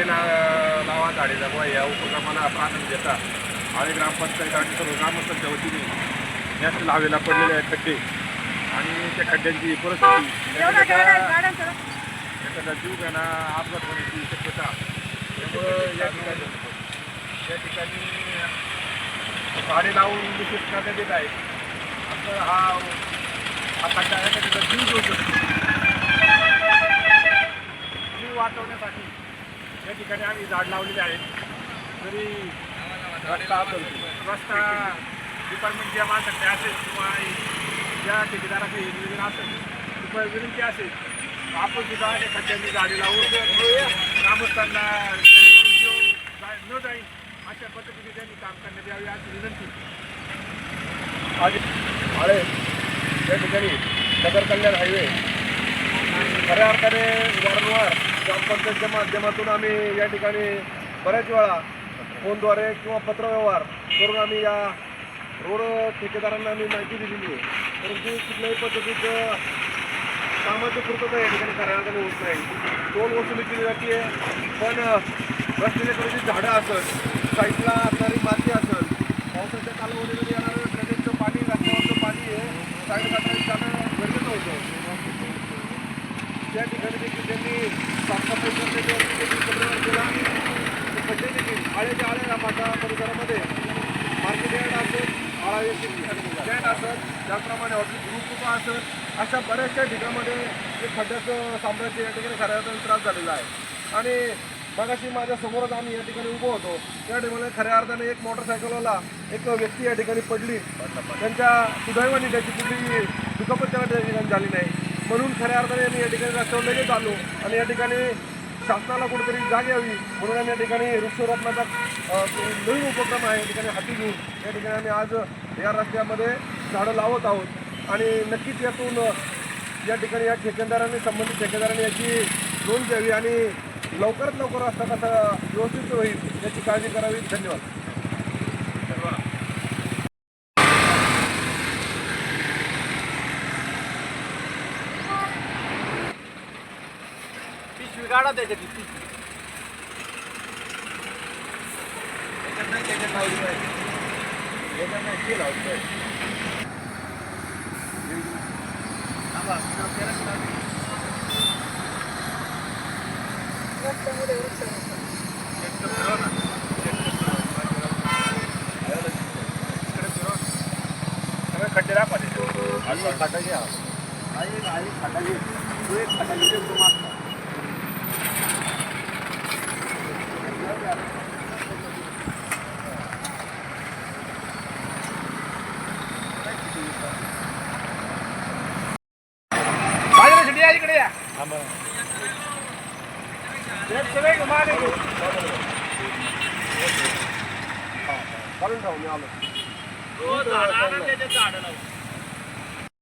झाडे ना लावा झाडे जगवा या उपक्रमाला प्राधान्य देतात आणि ग्रामपंचायत आणि सर्व ग्रामस्थांच्या वतीने यात लावेला पडलेले आहेत खड्डे आणि त्या खड्ड्यांची परिस्थिती एखादा जीव घ्याना अपघात होण्याची शक्यता त्यामुळं या ठिकाणी या ठिकाणी झाडे लावून निश्चित करण्यात येत आहे असं हा हा एखाद्याचा जीव घेऊ शकतो जीव वाचवण्यासाठी या ठिकाणी आम्ही झाड लावलेले आहेत. तरी रस्ता रस्ता डिपार्टमेंट ज्या माणसाकडे असेल किंवा ज्या ठेकेदाराकडे निवेदन असेल किंवा विनंती असेल आपण सुद्धा या मी झाडे लावून ग्रामस्थांना न जाईल अशा पद्धतीने त्यांनी काम करण्यात यावे अशी विनंती. आज आळे या ठिकाणी नगर कल्याण हायवे. खऱ्या अर्थाने वारंवार ग्रामपंचायतच्या माध्यमातून आम्ही या ठिकाणी बऱ्याच वेळा फोनद्वारे किंवा पत्रव्यवहार करून आम्ही या रोड ठेकेदारांना आम्ही माहिती दिलेली आहे. परंतु कुठल्याही पद्धतीचं कामाची पूर्तता या ठिकाणी खऱ्या अर्थाने होत नाही. टोल वसुली केली जाते पण रस्त्याच्या जी झाडं असत साईडला असणारी माती असत त्या ठिकाणी देखील त्यांनी साफसफाई करण्याच्या देखील केला खड्डे देखील आळेच्या आळे रामाच्या परिसरामध्ये मार्केट यार्ड असेल आळा स्टँड असेल त्याचप्रमाणे हॉटेल ग्रुप असेल अशा बऱ्याचशा ठिकाणामध्ये एक खड्ड्याचं साम्राज्य या ठिकाणी खऱ्या अर्थाने त्रास झालेला आहे. आणि मगाशी माझ्या समोरच आम्ही या ठिकाणी उभं होतो. त्या ठिकाणी खऱ्या अर्थाने एक मोटरसायकलवाला एक व्यक्ती या ठिकाणी पडली. त्यांच्या सुदैवाने त्याची कुठली दुखापत त्या ठिकाणी झाली नाही. म्हणून खऱ्या अर्थाने आम्ही या ठिकाणी रस्त्यावर लगेच आलो आणि या ठिकाणी शासनाला कुठेतरी जाग यावी म्हणून आम्ही या ठिकाणी वृक्षरोपणाचा नवीन उपक्रम आहे या ठिकाणी हाती घेऊन या ठिकाणी आम्ही आज या रस्त्यामध्ये झाडं लावत आहोत. आणि नक्कीच यातून या ठिकाणी या ठेकेदारांनी संबंधित ठेकेदारांनी याची नोंद घ्यावी आणि लवकरात लवकर रस्ता कसा व्यवस्थित होईल याची काळजी करावी. धन्यवाद. काढा त्याच्यात पिशवी सगळे खड्डे दाखवा त्याच्यावर. खड्डा घ्या बाजूला शिडी या इकडे या एक सगळे घुमा दे तू. काढून ठेवू मी आलो रोज झाडं आणा, त्याच्यात झाडं लावू.